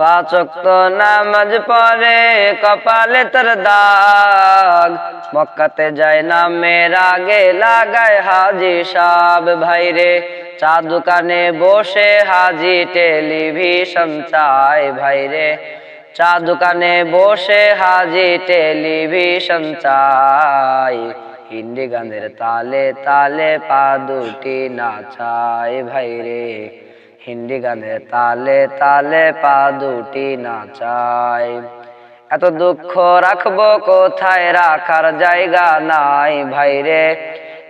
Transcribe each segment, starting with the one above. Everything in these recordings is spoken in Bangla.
পাচক্ত নামাজ পরে কপালে তোর দাগ। মক্কাতে যায় না, মেয়ের আগে লাগায় হাজি সাব। ভাইরে চা দোকানে বসে হাজি টেলিভিশন চায়। ভাইরে চা দোকানে বসে হাজি টেলিভিশন চাই হিন্দি গানের তালে তালে পা দুটি নাচায়। ভাইরে হিন্দি গানের তালে তালে পা দুটি নাচায় এত দুঃখ রাখব কোথায়? রাখার জায়গা নাই ভাইরে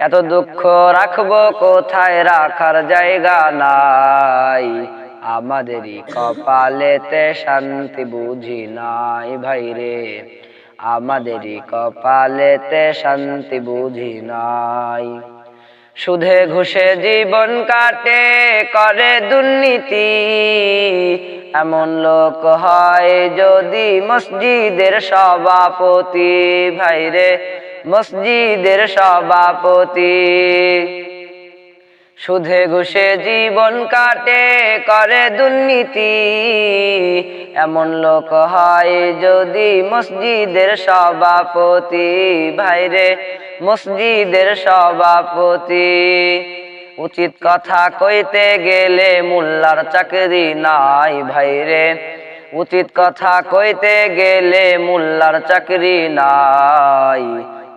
এত দুঃখ রাখব কোথায়? রাখার জায়গা নাই। আমাদেরই কপালেতে শান্তি বুঝি নাই ভাইরে আমাদেরই কপালেতে শান্তি বুঝি নাই। সুধে ঘুষে জীবন কাটে, করে দুর্নীতি। এমন লোক হয় যদি মসজিদের সভাপতি। ভাইরে, মসজিদের সভাপতি। সুধে ঘুষে জীবন কাটে, করে দুর্নীতি। এমন লোক হয় যদি মসজিদের সভাপতি। ভাইরে, মসজিদের সভাপতি। উচিত কথা কইতে গেলে মোল্লার চাকরি নাই, ভাইরে। উচিত কথা কইতে গেলে মোল্লার চাকরি নাই।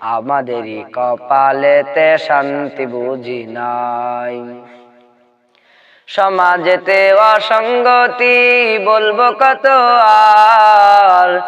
আমাদেরই কপালেতে শান্তি বুঝি নাই। সমাজেতে অসঙ্গতি বলব কত আর?